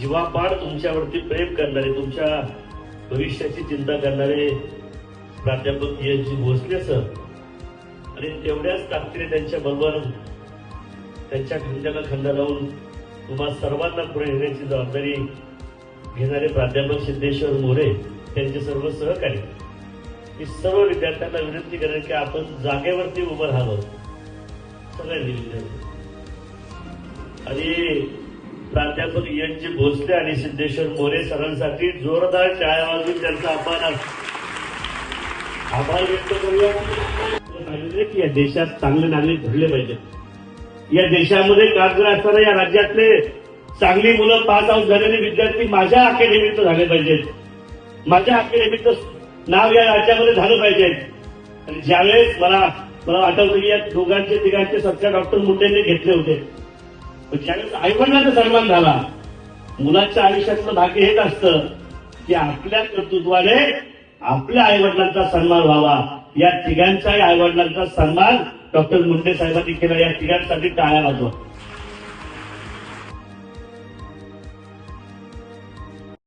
जीवापाड तुमच्यावरती प्रेम करणारे तुमच्या भविष्याची चिंता करणारे प्राध्यापक एस जी भोसले सर आणि तेवढ्याच ताकदीने त्यांच्या बरोबर त्यांच्या खंडाला खंड लावून तुम्हा सर्वांना पुढे नेण्याची जबाबदारी घेणारे प्राध्यापक सिद्धेश्वर मोरे त्यांचे सर्व सहकारी. मी सर्व विद्यार्थ्यांना विनंती करेन की आपण जागेवरती उभं राहावं. सगळ्यांनी विद्यार्थी आणि प्राध्यापक एन जी भोसले आणि सिद्धेश्वर मोरे सरांसाठी जोरदार टाळ्या वाजून त्यांचा आभार आभार व्यक्त करूया. सांगितले की या देशात चांगले नागरिक घडले पाहिजेत. या देशामध्ये कार्यरत असताना या राज्यातले चांगली मुलं पास आउट झालेले विद्यार्थी माझ्या अकॅडमीचं झाले पाहिजेत. माझ्या अकॅडमीचं नाव या राज्यामध्ये झालं पाहिजे. आणि ज्यावेळेस मला मला आठवतं की या दोघांचे तिघांचे सत्कार डॉक्टर मुंडेंनी घेतले होते. ज्यावेळेस आईवडिलांचा सन्मान झाला मुलाच्या आयुष्यातलं भाग्य हेच असतं की आपल्या कर्तृत्वाने आपल्या आईवडिलांचा सन्मान व्हावा. या तिघांच्याही आईवडिलांचा सन्मान डॉक्टर मुंडे साहेबांनी केला. या तिघांसाठी टाळ्या वाजवा.